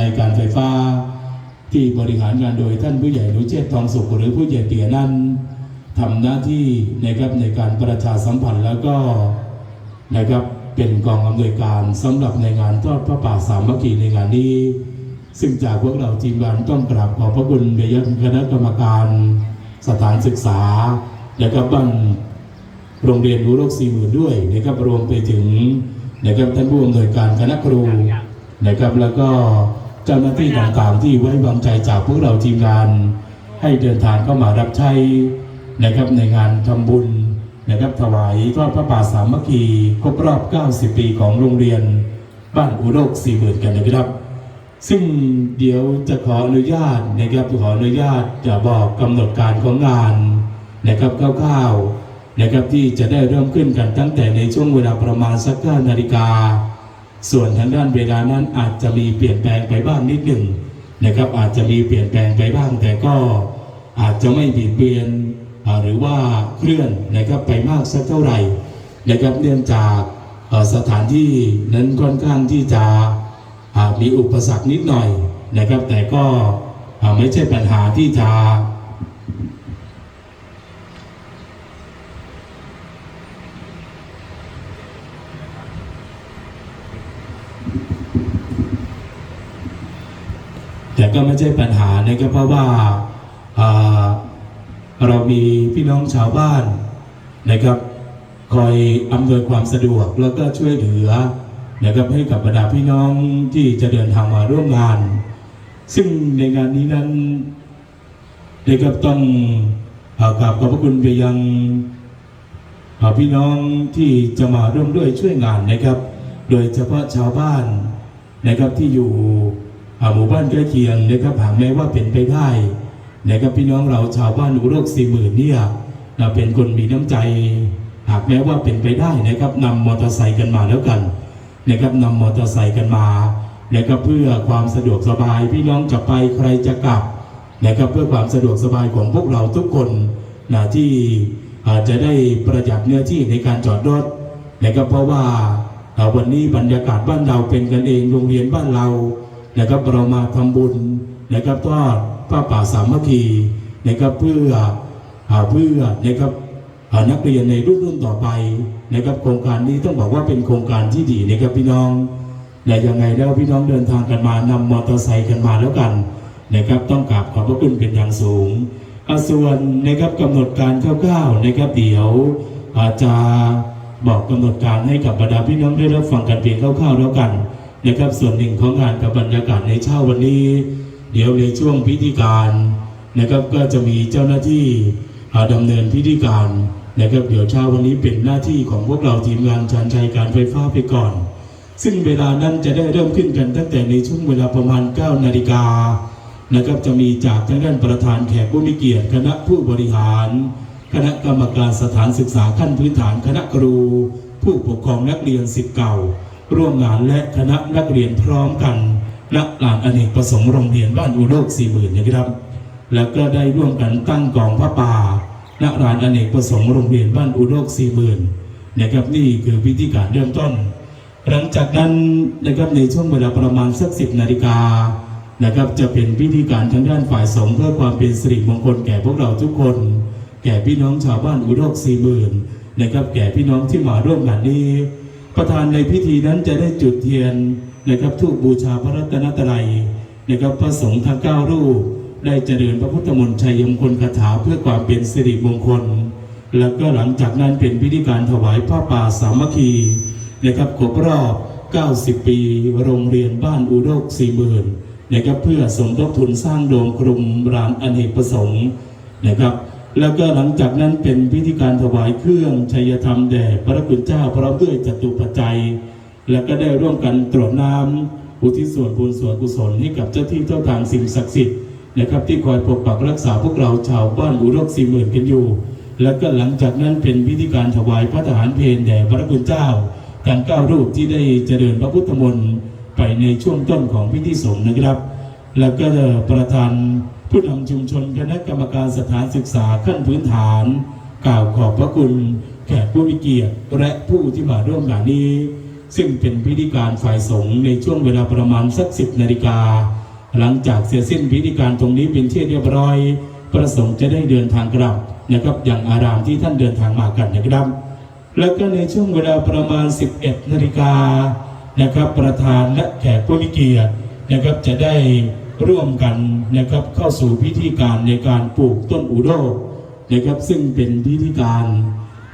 ในการไฟฟ้าที่บริหารงานโดยท่านผู้ใหญ่หนุเชษทองสุขหรือผู้ใหญ่เตี่ยนั้นทำหน้าที่นะครับในการประชาสัมพันธ์แล้วก็นะครับเป็นกองอำนวยการสำหรับในงานทอดพระป่าสามัคคีในงานนี้ ซึ่งจากพวกเราทีมงานต้องกราบขอบพระคุณไปยังคณะกรรมการสถานศึกษาและก็บ้านโรงเรียนรู้โลกสี่หมื่นด้วยนะครับรวมไปถึงนะครับท่านผู้อำนวยการคณะครูนะครับแล้วก็ เจ้าหน้าที่ต่างๆ ที่ไว้วางใจจากพวกเราทีมงาน ให้เดินทางเข้ามารับใช้นะครับในงานทำบุญนะครับถวายทอดพระป่าสามัคคีครบรอบ 90 ปีของโรงเรียน บ้านอุโลกสี่หมื่นกันนะครับ ซึ่งเดี๋ยวจะขออนุญาตนะครับขออนุญาตจะบอกกำหนดการของงานนะครับคร่าวๆนะครับที่จะได้เริ่มขึ้นกันตั้งแต่ในช่วงเวลาประมาณสักเก้านาฬิกา ส่วนทางด้านเวลานั้นอาจจะมีเปลี่ยนแปลงไปบ้างนิดหนึ่งนะครับ อาจจะมีเปลี่ยนแปลงไปบ้าง แต่ก็อาจจะไม่บิดเบียนอ่าหรือว่าเคลื่อนนะครับไปมากสักเท่าไหร่นะครับเนื่องจากสถานที่นั้นค่อนข้างที่จะมีอุปสรรคนิดหน่อยนะครับ แต่ก็ไม่ใช่ปัญหาที่จะแต่ก็ ไม่ใช่ปัญหานะครับเพราะว่าเรามีพี่น้องชาวบ้านนะครับ คอยอำนวยความสะดวกแล้วก็ช่วยเหลือนะครับให้กับบรรดาพี่น้องที่จะเดินทางมาร่วมงาน ซึ่งในงานนี้นั้นนะครับต้องเอ่อกราบขอบพระคุณไปยังเอ่อพี่น้องที่จะมาร่วมด้วยช่วยงานนะครับ โดยเฉพาะชาวบ้านนะครับที่อยู่ หมู่บ้านใกล้เคียงนะครับหากแม้ว่าเป็นไปได้นะครับพี่น้องเราชาวบ้านอุโรกสี่หมื่นเนี่ยเราเป็นคนมีน้ำใจ หากแม้ว่าเป็นไปได้นะครับนำมอเตอร์ไซค์กันมาแล้วกันนะครับนำมอเตอร์ไซค์กันมานะครับเพื่อความสะดวกสบายพี่น้องจะไปใครจะกลับนะครับเพื่อความสะดวกสบายของพวกเราทุกคนนะที่อาจจะได้ประหยัดเนื้อที่ในการจอดรถนะครับเพราะว่าวันนี้บรรยากาศบ้านเราเป็นกันเองโรงเรียนบ้านเรา นะครับเรามาทำบุญนะครับทอดพระป่าสามัคคีนะครับเพื่อเพื่อนะครับอ่านักเรียนในรุ่นรุ่นต่อไปนะครับโครงการนี้ต้องบอกว่าเป็นโครงการที่ดีนะครับพี่น้องและยังไงแล้วพี่น้องเดินทางกันมานำมอเตอร์ไซค์กันมาแล้วกันนะครับต้องกราบขอบพระคุณเป็นอย่างสูงอส่วนนะครับกำหนดการคร่าวๆนะครับเดี๋ยวอาจจะบอกกำหนดการให้กับบรรดาพี่น้องได้รับฟังกันเพียงคร่าวๆแล้วกัน นะครับส่วนหนึ่งของงานกับบรรยากาศในเช้าวันนี้ เดี๋ยวในช่วงพิธีการนะครับก็จะมีเจ้าหน้าที่อ่าดำเนินพิธีการนะครับ เดี๋ยวเช้าวันนี้เป็นหน้าที่ของพวกเราทีมงานชันชัยการไฟฟ้าไปก่อน ซึ่งเวลานั้นจะได้เริ่มขึ้นกันตั้งแต่ในช่วงเวลาประมาณ 9 นาฬิกานะครับจะมีจากทางด้านประธานแขกผู้มีเกียรติคณะผู้บริหาร คณะกรรมการสถานศึกษาขั้นพื้นฐานคณะครู ผู้ปกครองนักเรียนสิทธิ์เก่า ร่วมงานและคณะนักเรียนพร้อมกันณลานอเนกประสงค์โรงเรียนบ้านอุโลกสี่หมื่นนะครับ แล้วก็ได้ร่วมกันตั้งกองพระป่าณร้านอเนกประสงค์โรงเรียนบ้านอุโลกสี่หมื่นนะครับนี่คือพิธีการเริ่มต้น หลังจากนั้นนะครับในช่วงเวลาประมาณสักสิบนาฬิกานะครับจะเป็นพิธีการทางด้านฝ่ายสงฆ์เพื่อความเป็นสิริมงคลแก่พวกเราทุกคน แก่พี่น้องชาวบ้านอุโลกสี่หมื่นนะครับแก่พี่น้องที่มาร่วมงานนี้ ประธานในพิธีนั้นจะได้จุดเทียนนะครับทูบบูชาพระรัตนตรัยนะครับพระสงฆ์ทั้งเก้ารูป ได้เจริญพระพุทธมนต์ชัยมงคลคาถาเพื่อความเป็นสิริมงคล แล้วก็หลังจากนั้นเป็นพิธีการถวายผ้าป่าสามัคคีนะครับครบรอบ 90 ปี โรงเรียนบ้านอุดกสี่หมื่นนะครับเพื่อสมทบทุนสร้างโดมกลุ่มรานอเนกประสงค์นะครับ แล้วก็หลังจากนั้นเป็นพิธีการถวายเครื่องชัยธรรมแด่พระคุณเจ้าพร้อมด้วยจตุปัจจัย แล้วก็ได้ร่วมกันตรวจน้ำอุทิศส่วนบุญส่วนกุศลให้กับเจ้าที่เจ้าทางสิ่งศักดิ์สิทธิ์นะครับที่คอยปกปักรักษาพวกเราชาวบ้านอุรกสี่หมื่นกันอยู่ แล้วก็หลังจากนั้นเป็นพิธีการถวายพระทหารเพลแด่พระคุณเจ้าการก้ารูปที่ได้เจริญพระพุทธมนต์ไปในช่วงต้นของพิธีสงฆ์นะครับ แล้วก็ประธาน ผู้นำชุมชนคณะกรรมการสถานศึกษาขั้นพื้นฐาน กล่าวขอบพระคุณแขกผู้มีเกียรติและผู้ที่มาร่วมงานนี้ ซึ่งเป็นพิธีการฝ่ายสงฆ์ในช่วงเวลาประมาณสักสิบนาฬิกา หลังจากเสร็จสิ้นพิธีการตรงนี้เป็นที่เรียบร้อย ประสงค์จะได้เดินทางกลับนะครับอย่างอารามที่ท่านเดินทางมากันนะครับ แล้วก็ในช่วงเวลาประมาณ 11นาฬิกานะครับประธานและแขกผู้มีเกียรตินะครับจะได้ ร่วมกันนะครับเข้าสู่พิธีการในการปลูกต้นอุโดนะครับซึ่งเป็นพิธีการ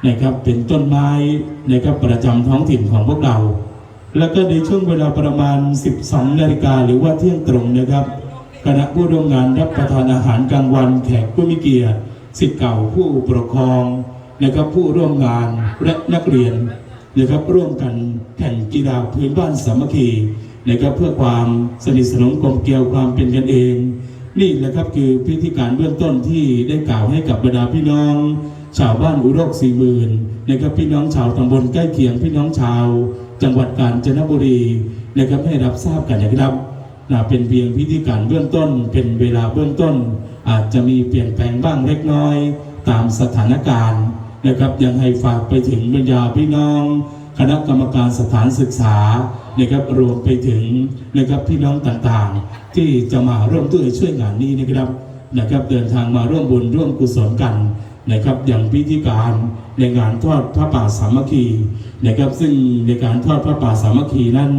นะครับเป็นต้นไม้นะครับประจำท้องถิ่นของพวกเรา แล้วก็ในช่วงเวลาประมาณ 12นาฬิกาหรือว่าเที่ยงตรงนะครับคณะผู้ร่วมงานรับประทานอาหารกลางวันแขกผู้มีเกียรติสิทธิ์เก่าผู้ปกครองนะครับผู้ร่วมงานและนักเรียนนะครับร่วมกันแข่งกีฬาพื้นบ้านสามัคคี นะครับเพื่อความสนิทสนมกลมเกลียวความเป็นกันเอง นี่แหละครับคือพิธีการเบื้องต้นที่ได้กล่าวให้กับบรรดาพี่น้อง ชาวบ้านอุโรกสี่หมื่นนะครับพี่น้องชาวตำบลใกล้เคียงพี่น้องชาว จังหวัดกาญจนบุรีนะครับให้รับทราบกันนะครับนะเป็นเพียงพิธีการเบื้องต้น เป็นเวลาเบื้องต้น อาจจะมีเปลี่ยนแปลงบ้างเล็กน้อย ตามสถานการณ์นะครับยังให้ฝากไปถึงบรรดาพี่น้อง คณะกรรมการสถานศึกษานะครับรวมไปถึงนะครับพี่น้องต่างๆ ที่จะมาร่วมด้วยช่วยงานนี้นะครับนะครับเดินทางมาร่วมบุญร่วมกุศลกันนะครับอย่างพิธีการในงานทอดพระป่าสามัคคีนะครับซึ่งในการทอดพระป่าสามัคคีนั้น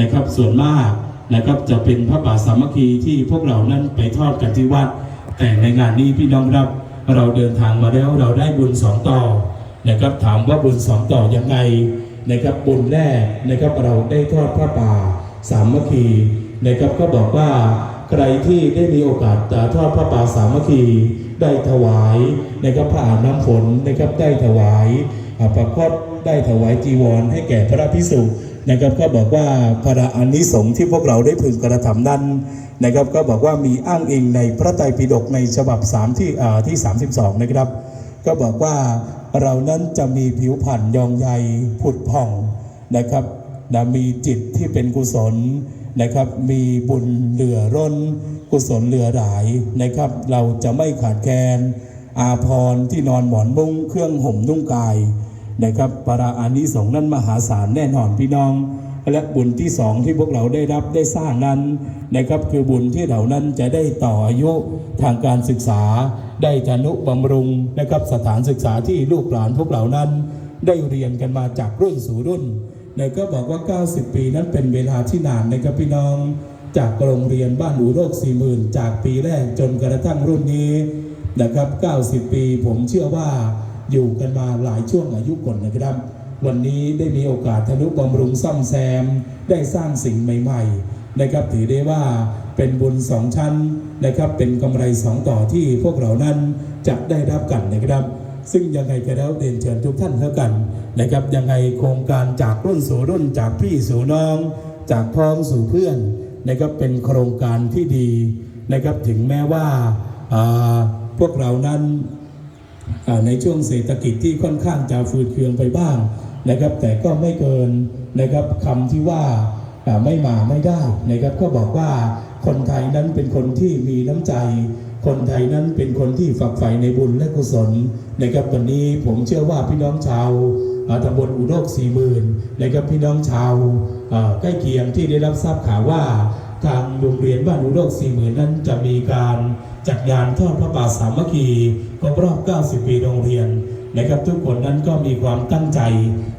นะครับส่วนมากนะครับจะเป็นพระป่าสามัคคีที่พวกเรานั้นไปทอดกันที่วัด แต่ในงานนี้พี่น้องครับเราเดินทางมาแล้วเราได้บุญสองต่อนะครับถามว่าบุญสองต่อยังไง นะครับบุญแรกนะครับเราได้ทอดพระป่าสามัคคีนะครับก็บอกว่าใครที่ได้มีโอกาสจะทอดพระป่าสามัคคีได้ถวายนะครับพระอาบน้ำฝนนะครับได้ถวายอ่าพระคอดได้ถวายจีวรให้แก่พระพิสุนะครับก็บอกว่าพระอานิสงส์ที่พวกเราได้พึงกระทำนั้นนะครับก็บอกว่ามีอ้างอิงในพระไตรปิฎกในฉบับ3ที่อ่าที่ 32 นะครับ ก็บอกว่าเรานั้นจะมีผิวพรรณยองใยผุดผ่องนะครับนะมีจิตที่เป็นกุศลนะครับ มีบุญเหลือร้น กุศลเหลือหลายนะครับ เราจะไม่ขาดแคลนอาภรที่นอนหมอนมุ้งเครื่องห่มนุ่งกายนะครับ ปราอานิสงส์นั้นมหาศาลแน่นอนพี่น้อง และบุญที่สองที่พวกเราได้รับได้สร้างนั้นนะครับคือบุญที่เรานั้นจะได้ต่ออายุทางการศึกษา ได้ทนุบำรุงนะครับสถานศึกษาที่ลูกหลานพวกเรานั้น ได้เรียนกันมาจากรุ่นสู่รุ่นนายก็บอกว่า 90 ปีนั้นเป็นเวลาที่นานนะครับพี่น้อง จากโรงเรียนบ้านอูโรกสี่หมื่นจากปีแรกจนกระทั่งรุ่นนี้นะครับ 90 ปีผมเชื่อว่าอยู่กันมาหลายช่วงอายุก่อนนะครับ วันนี้ได้มีโอกาสทนุบำรุงซ่อมแซม ได้สร้างสิ่งใหม่ ๆ นะครับ ถือได้ว่าเป็นบุญสองชั้นนะครับ เป็นกำไรสองต่อที่พวกเรานั้นจะได้รับกันนะครับ ซึ่งยังไงก็แล้วเรียนเชิญทุกท่านเท่ากันนะครับยังไงโครงการจากรุ่นสู่รุ่นจากพี่สู่น้อง จากพ้องสู่เพื่อนนะครับเป็นโครงการที่ดีนะครับถึงแม้ว่าพวกเรานั้นในช่วงเศรษฐกิจที่ค่อนข้างจะฟืดเคืองไปบ้าง นะครับ แต่ก็ไม่เกินนะครับคำที่ว่าไม่มาไม่ได้นะครับ ก็บอกว่าคนไทยนั้นเป็นคนที่มีน้ำใจ คนไทยนั้นเป็นคนที่ฝักใฝ่ในบุญและกุศลนะครับวันนี้ผมเชื่อว่าพี่น้องชาวอาตำบลอุโรกสี่หมื่นนะครับพี่น้องชาวใกล้เคียงที่ได้รับทราบข่าวว่าทางโรงเรียนบ้านอุโรกสี่หมื่นนั้นจะมีการจัดงานทอดพระป่าสามัคคีครบรอบ 90 ปีโรงเรียนนะครับทุกคนนั้นก็มีความตั้งใจ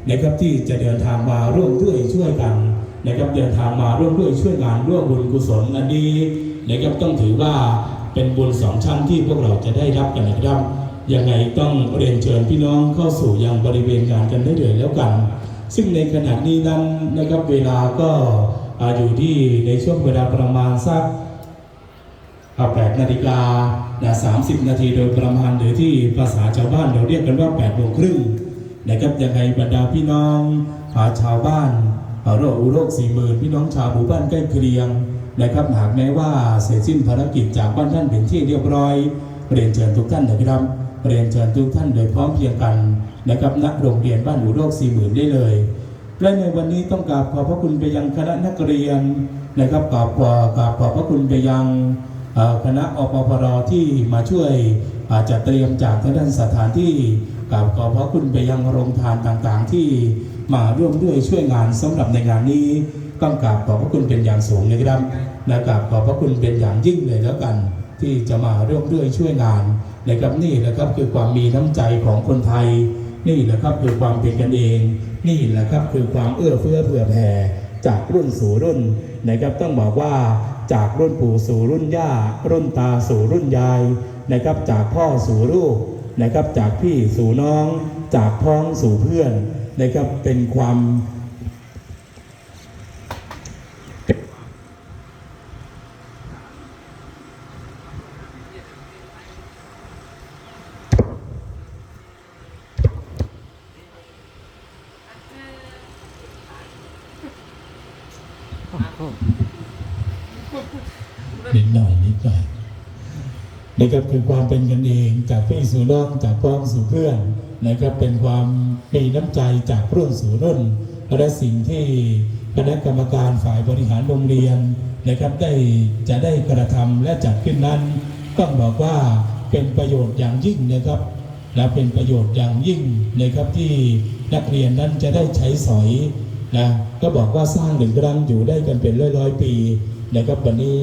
นะครับที่จะเดินทางมาร่วมด้วยช่วยกันนะครับเดินทางมาร่วมด้วยช่วยงานร่วมบุญกุศลอันนี้นะครับต้องถือว่าเป็นบุญสองชั้นที่พวกเราจะได้รับกันนะครับยังไงต้องเรียนเชิญพี่น้องเข้าสู่ยังบริเวณงานกันได้เลยแล้วกัน ซึ่งในขณะนี้นั้นนะครับเวลาก็อาอยู่ที่ในช่วงเวลาประมาณสัก8นาฬิกาสามสิบนาทีโดยประมาณหรือที่ภาษาชาวบ้านเราเรียกกันว่า8โมงครึ่ง นะครับยังไงบรรดาพี่น้องอาชาวบ้านอ่าโรคอุโรคสี่หมื่นพี่น้องชาวหมู่บ้านใกล้เคียงนะครับหากแม้ว่าเสร็จสิ้นภารกิจจากบ้านท่านเป็นที่เรียบร้อย เรียนเชิญทุกท่านนะครับ เรียนเชิญทุกท่านโดยพร้อมเพียงกันนะครับณโรงเรียนบ้านอุโรคสี่หมื่นได้เลยและในวันนี้ต้องกราบขอบพระคุณไปยังคณะนักเรียนนะครับกราบขอกราบขอบพระคุณไปยังคณะอปพรที่มาช่วยอาจจะเตรียมจากทางด้านสถานที่ กราบขอบพระคุณไปยังโรงทานต่างๆ ที่มาร่วมด้วยช่วยงานสำหรับในงานนี้ต้องกราบขอบพระคุณเป็นอย่างสูงนะครับและกราบขอบพระคุณเป็นอย่างยิ่งเลยแล้วกัน ที่จะมาร่วมด้วยช่วยงานนะครับนี่แหละครับคือความมีน้ำใจของคนไทย นี่แหละครับคือความเป็นกันเอง นี่แหละครับคือความเอื้อเฟื้อเผื่อแผ่จากรุ่นสู่รุ่นนะครับต้องบอกว่าจากรุ่นปู่สู่รุ่นย่า รุ่นตาสู่รุ่นยายนะครับจากพ่อสู่ลูก นะครับ จากพี่สู่น้อง จากพ้องสู่เพื่อนนะครับ เป็นความนิดหน่อยนิดหน่อย นะครับคือความเป็นกันเองจากพี่สู่น้องจากพ้องสู่เพื่อนนะครับเป็นความมีน้ำใจจากรุ่นสู่รุ่นและสิ่งที่คณะกรรมการฝ่ายบริหารโรงเรียนนะครับได้จะได้กระทำและจัดขึ้นนั้น ต้องบอกว่าเป็นประโยชน์อย่างยิ่งนะครับ และเป็นประโยชน์อย่างยิ่งนะครับที่นักเรียนนั้นจะได้ใช้สอยนะก็บอกว่าสร้างหนึ่งครั้งอยู่ได้กันเป็นร้อยร้อยปี นะครับวันนี้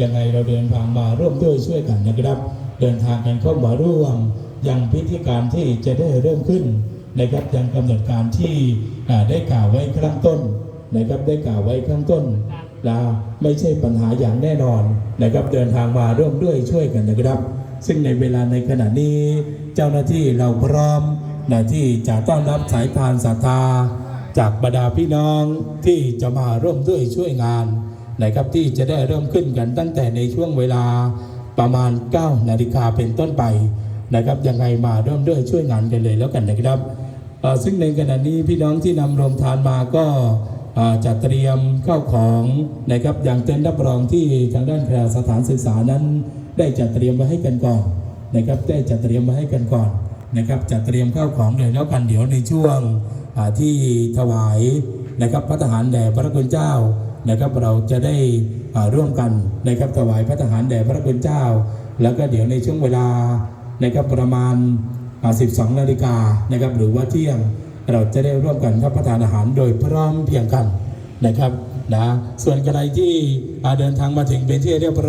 ยังไงเราเดินทางมาร่วมด้วยช่วยกันนะครับ เดินทางกันเข้ามาร่วมยังพิธีการที่จะได้เริ่มขึ้นนะครับยังกำหนดการที่ได้กล่าวไว้ข้างต้นนะครับได้กล่าวไว้ข้างต้นนะไม่ใช่ปัญหาอย่างแน่นอนนะครับเดินทางมาร่วมด้วยช่วยกันนะครับ ซึ่งในเวลาในขณะนี้เจ้าหน้าที่เราพร้อมนะที่จะต้อนรับสายทานศรัทธาจากบรรดาพี่น้องที่จะมาร่วมด้วยช่วยงาน นะครับที่จะได้เริ่มขึ้นกันตั้งแต่ในช่วงเวลาประมาณ 9 นาฬิกาเป็นต้นไปนะครับยังไงมาร่วมด้วยช่วยงานกันเลยแล้วกันนะครับซึ่งในขณะนี้พี่น้องที่นำโรงทานมาก็จัดเตรียมข้าวของนะครับอย่างเต็นท์รับรองที่ทางด้านแพรสถานศึกษานั้น ได้จัดเตรียมไว้ให้กันก่อนนะครับได้จัดเตรียมไว้ให้กันก่อนนะครับจัดเตรียมข้าวของเลยแล้วกันเดี๋ยวในช่วงที่ถวายนะครับพระทหารแด่พระคุณเจ้า นะครับเราจะได้ร่วมกันนะครับถวายพระทหารแด่พระคุณเจ้า แล้วก็เดี๋ยวในช่วงเวลานะครับประมาณ 12 นาฬิกานะครับหรือว่าเที่ยงเราจะได้ร่วมกันรับประทานอาหารโดยพร้อมเพียงกันนะครับนะส่วนใครที่อ่เดินทางมาถึงเป็นที่เรียบร้อย